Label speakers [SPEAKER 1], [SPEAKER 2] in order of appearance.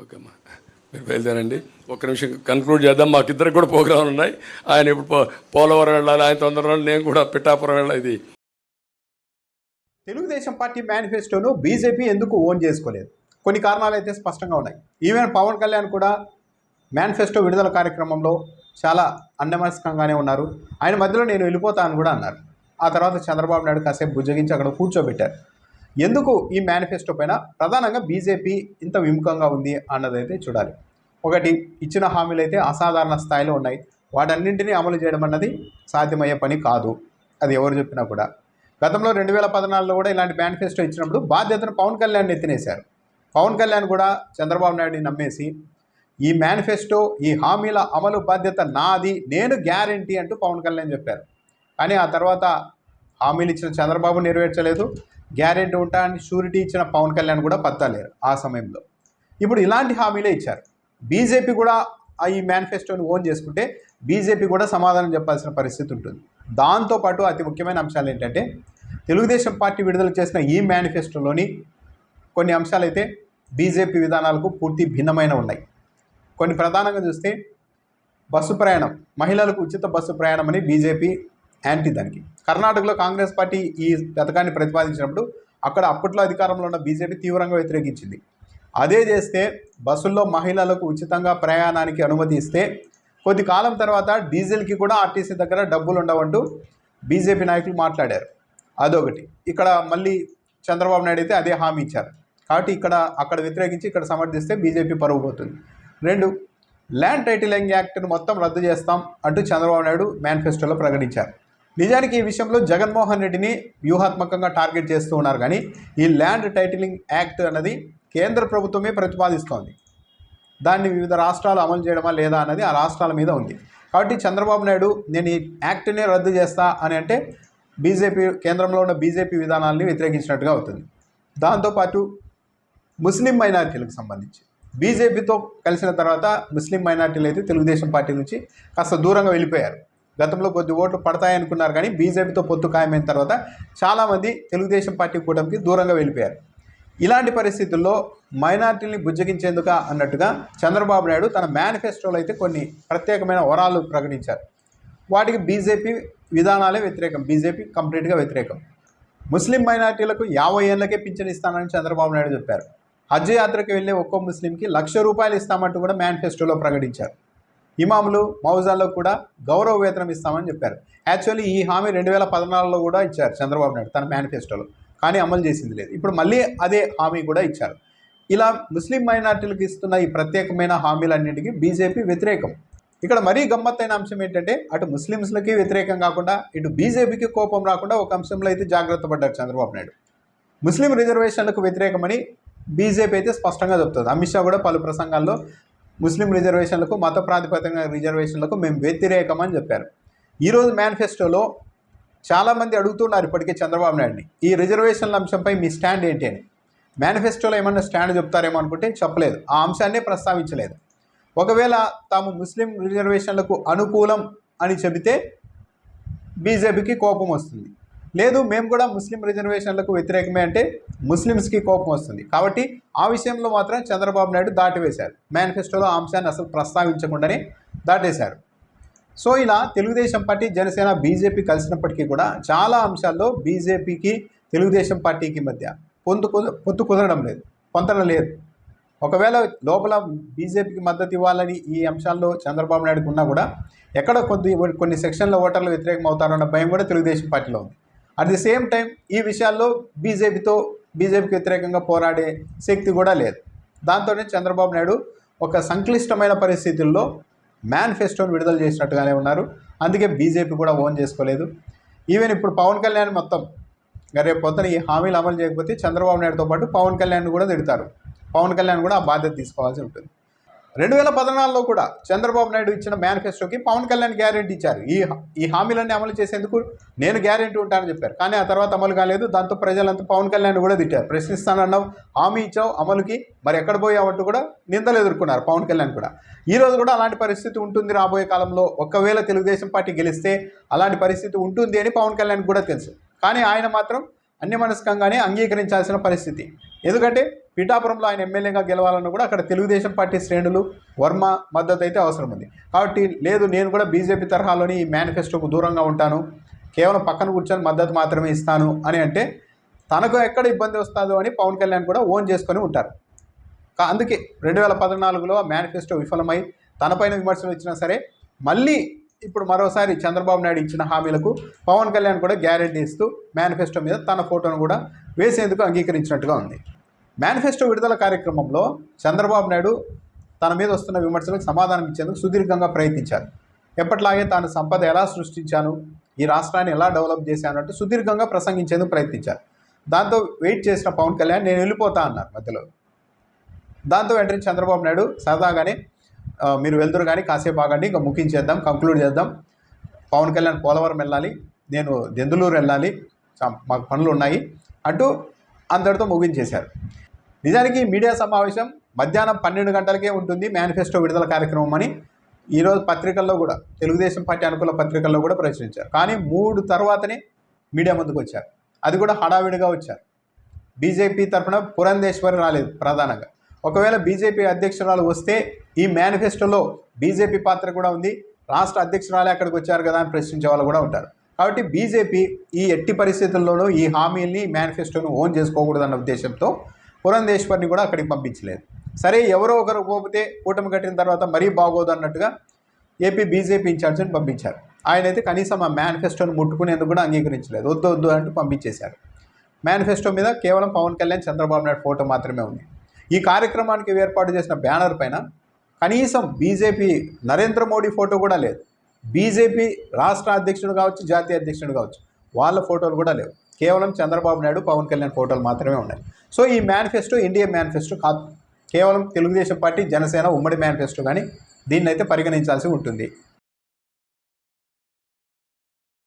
[SPEAKER 1] Okay అమ్మా మీరు బయలుదేరండి. ఒక్క నిమిషం కన్క్లూడ్ చేద్దాం. మాకిద్దరికి కూడా ప్రోగ్రాంలు ఉన్నాయి. ఆయన ఇప్పుడు పో- పోలవరం వెళ్ళాలి. ఆయన తొందరలో నేను కూడా పిఠాపురం వెళ్ళాలి. ఇది.
[SPEAKER 2] తెలుగుదేశం పార్టీ మేనిఫెస్టోను బీజేపీ ఎందుకు ఓన్ చేసుకోలేదు? కొన్ని కారణాలు అయితే స్పష్టంగా ఉన్నాయి. ఈవెన్ పవన్ కళ్యాణ్ కూడా మేనిఫెస్టో విడుదల కార్యక్రమంలో చాలా అన్నమనస్కంగానే ఉన్నారు. ఆయన మధ్యలో నేను వెళ్ళిపోతాను కూడా అన్నారు. ఆ తర్వాత చంద్రబాబు నాయుడు కాసేపు బుజ్జగించి అక్కడ కూర్చోబెట్టారు. ఎందుకు ఈ మేనిఫెస్టో పైన? ప్రధానంగా బీజేపీ ఇంత విముఖంగా ఉంది అన్నదైతే చూడాలి. ఒకటి ఇచ్చిన హామీలు అయితే అసాధారణ స్థాయిలో ఉన్నాయి. వాటన్నింటినీ అమలు చేయడం అన్నది సాధ్యమయ్యే పని కాదు. అది ఎవరు చెప్పినా కూడా. గతంలో రెండు వేల పద్నాలుగులో కూడా ఇలాంటి మేనిఫెస్టో ఇచ్చినప్పుడు బాధ్యతను పవన్ కళ్యాణ్ ఎత్తినేశారు. పవన్ కళ్యాణ్ కూడా చంద్రబాబు నాయుడిని నమ్మేసి ఈ మేనిఫెస్టో ఈ హామీల అమలు బాధ్యత నాది నేను గ్యారంటీ అంటూ పవన్ కళ్యాణ్ చెప్పారు. కానీ ఆ తర్వాత హామీలు ఇచ్చిన చంద్రబాబు నెరవేర్చలేదు. గ్యారెంటీ ఉంటా అని షూరిటీ ఇచ్చిన పవన్ కళ్యాణ్ కూడా పత్తలేరు ఆ సమయంలో. ఇప్పుడు ఇలాంటి హామీలే ఇచ్చారు. బీజేపీ కూడా ఆ ఈ మేనిఫెస్టోని ఓన్ చేసుకుంటే బీజేపీ కూడా సమాధానం చెప్పాల్సిన పరిస్థితి ఉంటుంది. దాంతోపాటు అతి ముఖ్యమైన అంశాలు ఏంటంటే తెలుగుదేశం పార్టీ విడుదల చేసిన ఈ మేనిఫెస్టోలోని కొన్ని అంశాలైతే బీజేపీ విధానాలకు పూర్తి భిన్నమైన ఉన్నాయి. కొన్ని ప్రధానంగా చూస్తే బస్సు ప్రయాణం మహిళలకు ఉచిత బస్సు ప్రయాణం అని బీజేపీ యాంటీ దానికి. కర్ణాటకలో కాంగ్రెస్ పార్టీ ఈ పథకాన్ని ప్రతిపాదించినప్పుడు అక్కడ అప్పట్లో అధికారంలో ఉన్న బీజేపీ తీవ్రంగా వ్యతిరేకించింది. అదే చేస్తే బస్సుల్లో మహిళలకు ఉచితంగా ప్రయాణానికి అనుమతి ఇస్తే కొద్ది కాలం తర్వాత డీజిల్కి కూడా ఆర్టీసీ దగ్గర డబ్బులు ఉండవంటూ బీజేపీ నాయకులు మాట్లాడారు. అదొకటి. ఇక్కడ మళ్ళీ చంద్రబాబు నాయుడు అయితే అదే హామీ ఇచ్చారు. కాబట్టి ఇక్కడ అక్కడ వ్యతిరేకించి ఇక్కడ సమర్థిస్తే బీజేపీ పరుగు పోతుంది. రెండు. ల్యాండ్ టైటిలింగ్ యాక్ట్ను మొత్తం రద్దు చేస్తాం అంటూ చంద్రబాబు నాయుడు మేనిఫెస్టోలో ప్రకటించారు. నిజానికి ఈ విషయంలో జగన్మోహన్ రెడ్డిని వ్యూహాత్మకంగా టార్గెట్ చేస్తూ ఉన్నారు. కానీ ఈ ల్యాండ్ టైటిలింగ్ యాక్ట్ అన్నది కేంద్ర ప్రభుత్వమే ప్రతిపాదిస్తోంది. దాన్ని వివిధ రాష్ట్రాలు అమలు చేయడమా లేదా అన్నది ఆ రాష్ట్రాల మీద ఉంది. కాబట్టి చంద్రబాబు నాయుడు నేను ఈ యాక్ట్నే రద్దు చేస్తా అని అంటే బీజేపీ కేంద్రంలో ఉన్న బీజేపీ విధానాల్ని వ్యతిరేకించినట్టుగా అవుతుంది. దాంతోపాటు ముస్లిం మైనారిటీలకు సంబంధించి. బీజేపీతో కలిసిన తర్వాత ముస్లిం మైనారిటీలు అయితే తెలుగుదేశం పార్టీ నుంచి కాస్త దూరంగా వెళ్ళిపోయారు. గతంలో కొద్ది ఓట్లు పడతాయనుకున్నారు కానీ బీజేపీతో పొత్తు ఖాయమైన తర్వాత చాలామంది తెలుగుదేశం పార్టీ కూటమికి దూరంగా వెళ్ళిపోయారు. ఇలాంటి పరిస్థితుల్లో మైనార్టీని బుజ్జగించేందుక అన్నట్టుగా చంద్రబాబు నాయుడు తన మేనిఫెస్టోలో అయితే కొన్ని ప్రత్యేకమైన వరాలు ప్రకటించారు. వాటికి బీజేపీ విధానాలే వ్యతిరేకం బీజేపీ కంప్లీట్గా వ్యతిరేకం. ముస్లిం మైనార్టీలకు యాభై ఏళ్ళకే పింఛన్ ఇస్తానని చంద్రబాబు నాయుడు చెప్పారు. హజ్ యాత్రకు వెళ్ళే ఒక్కో ముస్లింకి లక్ష రూపాయలు ఇస్తామంటూ కూడా మేనిఫెస్టోలో ప్రకటించారు. ఇమాములు మౌజాల్లో కూడా గౌరవ వేతనం ఇస్తామని చెప్పారు. యాక్చువల్లీ ఈ హామీ రెండు వేల పద్నాలుగులో కూడా ఇచ్చారు చంద్రబాబు నాయుడు తన మేనిఫెస్టోలో. కానీ అమలు చేసింది లేదు. ఇప్పుడు మళ్ళీ అదే హామీ కూడా ఇచ్చారు. ఇలా ముస్లిం మైనార్టీలకు ఇస్తున్న ఈ ప్రత్యేకమైన హామీలన్నింటికీ బీజేపీ వ్యతిరేకం. ఇక్కడ మరీ గమ్మత్తైన అంశం ఏంటంటే అటు ముస్లిమ్స్లకి వ్యతిరేకం కాకుండా ఇటు బీజేపీకి కోపం రాకుండా ఒక అంశంలో అయితే జాగ్రత్త పడ్డారు చంద్రబాబు నాయుడు. ముస్లిం రిజర్వేషన్లకు వ్యతిరేకమని బీజేపీ అయితే స్పష్టంగా చెప్తుంది. అమిత్ షా కూడా పలు ప్రసంగాల్లో ముస్లిం రిజర్వేషన్లకు మత ప్రాతిపదికన రిజర్వేషన్లకు మేము వ్యతిరేకమని చెప్పారు. ఈరోజు మేనిఫెస్టోలో చాలామంది అడుగుతున్నారు ఇప్పటికే చంద్రబాబు నాయుడిని. ఈ రిజర్వేషన్ల అంశంపై మీ స్టాండ్ ఏంటి అని. మేనిఫెస్టోలో ఏమన్నా స్టాండ్ చెప్తారేమో అనుకుంటే చెప్పలేదు. ఆ అంశాన్నే ప్రస్తావించలేదు. ఒకవేళ తాము ముస్లిం రిజర్వేషన్లకు అనుకూలం అని చెబితే బీజేపీకి కోపం వస్తుంది. లేదు మేము కూడా ముస్లిం రిజర్వేషన్లకు వ్యతిరేకమే అంటే ముస్లిమ్స్కి కోపం వస్తుంది. కాబట్టి ఆ విషయంలో మాత్రం చంద్రబాబు నాయుడు దాటివేశారు. మేనిఫెస్టోలో ఆ అంశాన్ని అసలు ప్రస్తావించకుండానే దాటేశారు. సో ఇలా తెలుగుదేశం పార్టీ జనసేన బీజేపీ కలిసినప్పటికీ కూడా చాలా అంశాల్లో బీజేపీకి తెలుగుదేశం పార్టీకి మధ్య పొందు పొత్తు కుదరడం లేదు. పొందడం లేదు. ఒకవేళ లోపల బీజేపీకి మద్దతు ఇవ్వాలని ఈ అంశాల్లో చంద్రబాబు నాయుడుకున్నా కూడా ఎక్కడ కొద్ది కొన్ని సెక్షన్ల ఓటర్లు వ్యతిరేకం అవుతారన్న భయం కూడా తెలుగుదేశం పార్టీలో ఉంది. అట్ ది సేమ్ టైం ఈ విషయాల్లో బీజేపీతో బీజేపీకి వ్యతిరేకంగా పోరాడే శక్తి కూడా లేదు. దాంతోనే చంద్రబాబు నాయుడు ఒక సంక్లిష్టమైన పరిస్థితుల్లో మేనిఫెస్టోని విడుదల చేసినట్టుగానే ఉన్నారు. అందుకే బీజేపీ కూడా ఓన్ చేసుకోలేదు. ఈవెన్ ఇప్పుడు పవన్ కళ్యాణ్ మొత్తం రేపు పొద్దున ఈ హామీలు అమలు చేయకపోతే చంద్రబాబు నాయుడుతో పాటు పవన్ కళ్యాణ్ కూడా తిడతారు. పవన్ కళ్యాణ్ కూడా ఆ బాధ్యత తీసుకోవాల్సి ఉంటుంది. రెండు వేల పద్నాలుగులో కూడా చంద్రబాబు నాయుడు ఇచ్చిన మేనిఫెస్టోకి పవన్ కళ్యాణ్ గ్యారెంటీ ఇచ్చారు. ఈ ఈ హామీలన్నీ అమలు చేసేందుకు నేను గ్యారెంటీ ఉంటానని చెప్పారు. కానీ ఆ తర్వాత అమలు కాలేదు. దాంతో ప్రజలంతా పవన్ కళ్యాణ్ కూడా తిట్టారు. ప్రశ్నిస్తానన్నావు హామీ ఇచ్చావు అమలుకి మరి ఎక్కడ పోయావంటూ కూడా నిందలు ఎదుర్కొన్నారు పవన్ కళ్యాణ్ కూడా. ఈ రోజు కూడా అలాంటి పరిస్థితి ఉంటుంది రాబోయే కాలంలో. ఒకవేళ తెలుగుదేశం పార్టీ గెలిస్తే అలాంటి పరిస్థితి ఉంటుంది అని పవన్ కళ్యాణ్ కూడా తెలుసు. కానీ ఆయన మాత్రం అన్యమనస్కంగానే అంగీకరించాల్సిన పరిస్థితి. ఎందుకంటే పిఠాపురంలో ఆయన ఎమ్మెల్యేగా గెలవాలన్నా కూడా అక్కడ తెలుగుదేశం పార్టీ శ్రేణులు వర్మ మద్దతు అయితే అవసరం ఉంది. కాబట్టి లేదు నేను కూడా బీజేపీ తరహాలోని ఈ మేనిఫెస్టోకు దూరంగా ఉంటాను. కేవలం పక్కన కూర్చొని మద్దతు మాత్రమే ఇస్తాను అని అంటే తనకు ఎక్కడ ఇబ్బంది వస్తుందో అని పవన్ కళ్యాణ్ కూడా ఓన్ చేసుకొని ఉంటారు. కా- అందుకే రెండు వేల పద్నాలుగులో మేనిఫెస్టో విఫలమై తనపైన విమర్శలు వచ్చినా సరే మళ్ళీ ఇప్పుడు మరోసారి చంద్రబాబు నాయుడు ఇచ్చిన హామీలకు పవన్ కళ్యాణ్ కూడా గ్యారెంటీ ఇస్తూ మేనిఫెస్టో మీద తన ఫోటోను కూడా వేసేందుకు అంగీకరించినట్టుగా ఉంది. మేనిఫెస్టో విడుదల కార్యక్రమంలో చంద్రబాబు నాయుడు తన మీద వస్తున్న విమర్శలకు సమాధానం ఇచ్చేందుకు సుదీర్ఘంగా ప్రయత్నించారు. ఎప్పట్లాగే తాను సంపద ఎలా సృష్టించాను ఈ రాష్ట్రాన్ని ఎలా డెవలప్ చేశాను అంటూ సుదీర్ఘంగా ప్రసంగించేందుకు ప్రయత్నించారు. దాంతో వెయిట్ చేసిన పవన్ కళ్యాణ్ నేను వెళ్ళిపోతా అన్నారు మధ్యలో. దాంతో వెంటనే చంద్రబాబు నాయుడు సరదాగానే మీరు వెళ్తురు కానీ కాసేపు ఆగండి ఇంకా ముగించేద్దాం కంక్లూడ్ చేద్దాం. పవన్ కళ్యాణ్ పోలవరం వెళ్ళాలి నేను దెందులూరు వెళ్ళాలి మాకు పనులు ఉన్నాయి అంటూ అంతటితో ముగించేశారు. నిజానికి మీడియా సమావేశం మధ్యాహ్నం పన్నెండు గంటలకే ఉంటుంది మేనిఫెస్టో విడుదల కార్యక్రమం అని ఈరోజు పత్రికల్లో కూడా తెలుగుదేశం పార్టీ అనుకూల పత్రికల్లో కూడా ప్రచురించారు. కానీ మూడు తర్వాతనే మీడియా ముందుకు వచ్చారు. అది కూడా హడావిడిగా వచ్చారు. బీజేపీ తరఫున పురంధేశ్వరి రాలేదు ప్రధానంగా. ఒకవేళ బీజేపీ అధ్యక్షురాలు వస్తే ఈ మేనిఫెస్టోలో బీజేపీ పాత్ర కూడా ఉంది. రాష్ట్ర అధ్యక్షురాలే అక్కడికి వచ్చారు కదా అని ప్రశ్నించే వాళ్ళు కూడా ఉంటారు. కాబట్టి బీజేపీ ఈ ఎట్టి పరిస్థితుల్లోనూ ఈ హామీల్ని మేనిఫెస్టోను ఓన్ చేసుకోకూడదన్న ఉద్దేశంతో పురంధేశ్వరిని కూడా అక్కడికి పంపించలేదు. సరే ఎవరో ఒకరు పోతే కూటమి కట్టిన తర్వాత మరీ బాగోదు అన్నట్టుగా ఏపీ బీజేపీ ఇన్ఛార్జ్ని పంపించారు. ఆయన అయితే కనీసం ఆ మేనిఫెస్టోని ముట్టుకునేందుకు కూడా అంగీకరించలేదు. వద్దు వద్దు అంటూ పంపించేశారు. మేనిఫెస్టో మీద కేవలం పవన్ కళ్యాణ్ చంద్రబాబు నాయుడు ఫోటో మాత్రమే ఉంది. ఈ కార్యక్రమానికి ఏర్పాటు చేసిన బ్యానర్ పైన కనీసం బీజేపీ నరేంద్ర మోడీ ఫోటో కూడా లేదు. బీజేపీ రాష్ట్ర అధ్యక్షుడు కావచ్చు జాతీయ అధ్యక్షుడు కావచ్చు వాళ్ళ ఫోటోలు కూడా లేవు. కేవలం చంద్రబాబు నాయుడు పవన్ కళ్యాణ్ ఫోటోలు మాత్రమే ఉన్నాయి. సో ఈ మేనిఫెస్టో ఇండియా మేనిఫెస్టో కాదు. కేవలం తెలుగుదేశం పార్టీ జనసేన ఉమ్మడి మేనిఫెస్టో కానీ దీన్ని అయితే పరిగణించాల్సి ఉంటుంది.